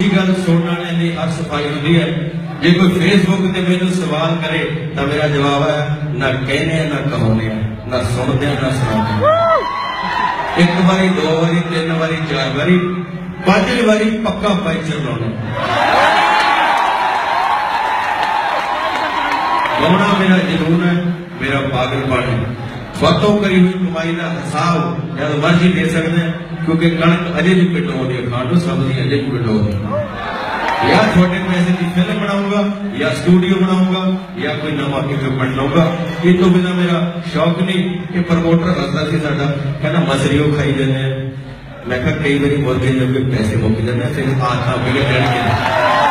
ਇਹ ਗੱਲ ਸੁਣਨ ਵਾਲਿਆਂ ਦੀ ਹਰ ਸਫ਼ਾਈ ਹੁੰਦੀ ਹੈ। ਜੇ ਕੋਈ ਫੇਸਬੁੱਕ ਤੇ ਮੈਨੂੰ ਸਵਾਲ ਕਰੇ, ਤਾਂ ਮੇਰਾ ਜਵਾਬ ਹੈ, ਨਾ ਕਹਿੰਦੇ ਨਾ ਕਹਾਉਂਦੇ ਨਾ ਸੁਣਦੇ ਨਾ ਸੁਣਾਉਂਦੇ ਇੱਕ ਵਾਰੀ, ਦੋ ਵਾਰੀ, ਤਿੰਨ ਵਾਰੀ, ਚਾਰ ਵਾਰੀ ਪੰਜਵੀਂ ਵਾਰੀ ਪੱਕਾ ਪੈਂਚਰ ਲਾਉਣਾ। ਗਾਉਣਾ ਮੇਰਾ ਜਨੂਨ ਹੈ, ਮੇਰਾ ਪਾਗਲਪਨ ਹੈ ਸਵਾਤੋਂ ਕਰੀ ਹੋਈ ਕਮਾਈ ਦਾ ਹਿਸਾਬ ਜਦ ਮਰਜ਼ੀ ਦੇ ਸਕਦੇ ਹਾਂ, ਕਿਉਂਕਿ ਕਣਕ ਅਜੇ ਵੀ ਪਿੰਡੋਂ ਆਉਂਦੀ ਹੈ ਖਾਣ ਨੂੰ ਸਬਜ਼ੀ ਅਜੇ ਵੀ ਪਿੰਡੋਂ ਆਉਂਦੀ ਹੈ या छोटे पैसे की फिल्म बनाऊंगा या स्टूडियो बनाऊंगा या कोई नवा इक्विपमेंट लाऊंगा ये तो बिना मेरा शौक नहीं कि प्रमोटर हंसता सी साडा कहना मछलियों खाई जाने मैं कहा कई बार मुर्गे जब भी पैसे मुक जाने फिर आखा बिगड़ जाएंगे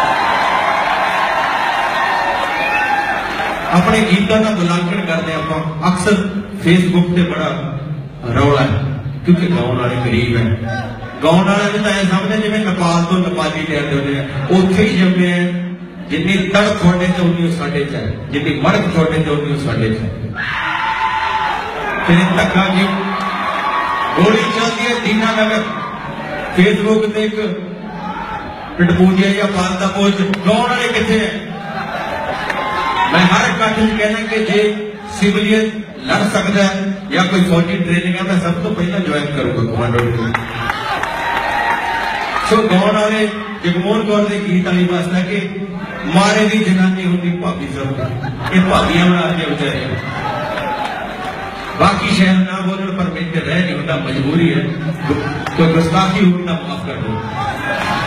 ਆਪਣੇ ਗੀਤਾਂ ਦਾ ਮੁਲਾਂਕਣ ਕਰਦੇ ਆਪਾਂ, ਅਕਸਰ ਫੇਸਬੁੱਕ ਤੇ ਬੜਾ ਰੌਲਾ ਹੈ, ਕਿਉਂਕਿ ਗਾਉਣ ਵਾਲੇ ਗਰੀਬ ਹੈ। ਗਾਉਣ ਵਾਲੇ ਵੀ ਤਾਂ ਇਹ ਸਮਝਦੇ ਜਿਵੇਂ ਨੇਪਾਲ ਤੋਂ ਨੇਪਾਲੀ ਲੈਂਦੇ ਹੁੰਦੇ ਆ, ਉੱਥੇ ਹੀ ਜੰਮੇ ਆ। ਜਿੰਨੀ ਤੜਕ ਤੁਹਾਡੇ ਤੇ ਉਨੀ ਸਾਡੇ ਚ ਹੈ, ਜਿੰਨੀ ਮੜਕ ਤੁਹਾਡੇ ਤੇ ਉਨੀ ਸਾਡੇ ਚ ਹੈ। ਤੇਰੇ ਧੱਕਾ ਜੀ ਗੋਲੀ ਚੱਲਦੀ ਹੈ ਦੀਨਾ ਨਗਰ। ਫੇਸਬੁੱਕ ਤੇ ਇੱਕ ਪਿਟਪੂਜੀਆ ਜਾਂ ਪਾਲਦਾ ਪੋਸਟ ਗਾਉਣ ਵਾਲੇ ਕਿੱਥੇ ਹੈ ਮੈਂ ਹਰ ਇਕੱਠ ਵਿੱਚ ਕਹਿਣਾ ਕਿ ਜੇ ਸਿਵਲੀਅਨ ਲੜ ਸਕਦਾ ਹੈ ਜਾਂ ਕੋਈ ਫੌਜੀ ਟ੍ਰੇਨਿੰਗ ਹੈ ਮੈਂ ਸਭ ਤੋਂ ਪਹਿਲਾਂ ਜੁਆਇਨ ਕਰੂੰਗਾ ਕਮਾਂਡੋ ਨੂੰ ਸੋ ਗਾਉਣ ਵਾਲੇ ਜਗਮੋਹਨ ਕੌਰ ਦੇ ਗੀਤ ਵਾਲੀ ਵਾਸਤਾ ਕਿ ਮਾਰੇ ਦੀ ਜਨਾਨੀ ਹੁੰਦੀ ਭਾਬੀ ਸਭ ਇਹ ਭਾਬੀਆਂ ਬਣਾ ਕੇ ਵਿਚਾਰੇ ਬਾਕੀ ਸ਼ਹਿਰ ਨਾ ਬੋਲਣ ਪਰ ਮੇਰੇ ਤੇ ਰਹਿ ਨਹੀਂ ਹੁੰਦਾ ਮਜਬੂਰੀ ਹੈ ਕੋਈ ਗੁਸਤਾਖੀ ਹੋਈ ਤਾਂ ਮਾਫ ਕਰ ਦਿਓ